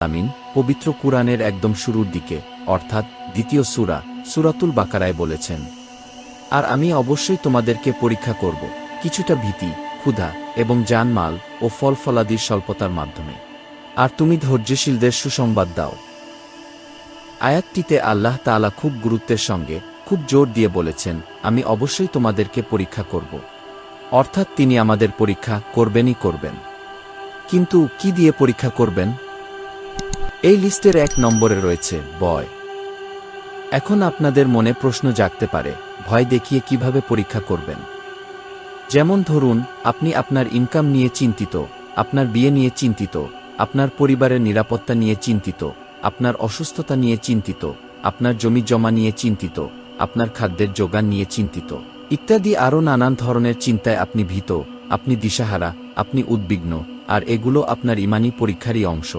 আমিন পবিত্র কুরআনের একদম শুরুর দিকে, অর্থাৎ দ্বিতীয় সূরা, সূরাতুল বাকারায় বলেছেন। আর আমি অবশ্যই তোমাদেরকে পরীক্ষা করব, কিছুটা ভীতি, ক্ষুধা এবং জানমাল ও ফল ফলাদির স্বল্পতার মাধ্যমে। আর তুমি ধৈর্যশীলদের সুসংবাদ দাও। আয়াতটিতে আল্লাহ তাআলা খুব গুরুত্বের সঙ্গে খুব জোর দিয়ে বলেছেন, আমি অবশ্যই তোমাদেরকে পরীক্ষা করব। অর্থাৎ তিনি আমাদের পরীক্ষা করবেনই করবেন। কিন্তু কি দিয়ে পরীক্ষা করবেন? এই লিস্টের এক নম্বরে রয়েছে বয়। এখন আপনাদের মনে প্রশ্ন জাগতে পারে, ভয় দেখিয়ে কীভাবে পরীক্ষা করবেন? যেমন ধরুন, আপনি আপনার ইনকাম নিয়ে চিন্তিত, আপনার বিয়ে নিয়ে চিন্তিত, আপনার পরিবারের নিরাপত্তা নিয়ে চিন্তিত, আপনার অসুস্থতা নিয়ে চিন্তিত, আপনার জমি জমা নিয়ে চিন্তিত, আপনার খাদ্যের যোগান নিয়ে চিন্তিত ইত্যাদি আরও নানান ধরনের চিন্তায় আপনি ভীত, আপনি দিশাহারা, আপনি উদ্বিগ্ন, আর এগুলো আপনার ইমানি পরীক্ষারই অংশ।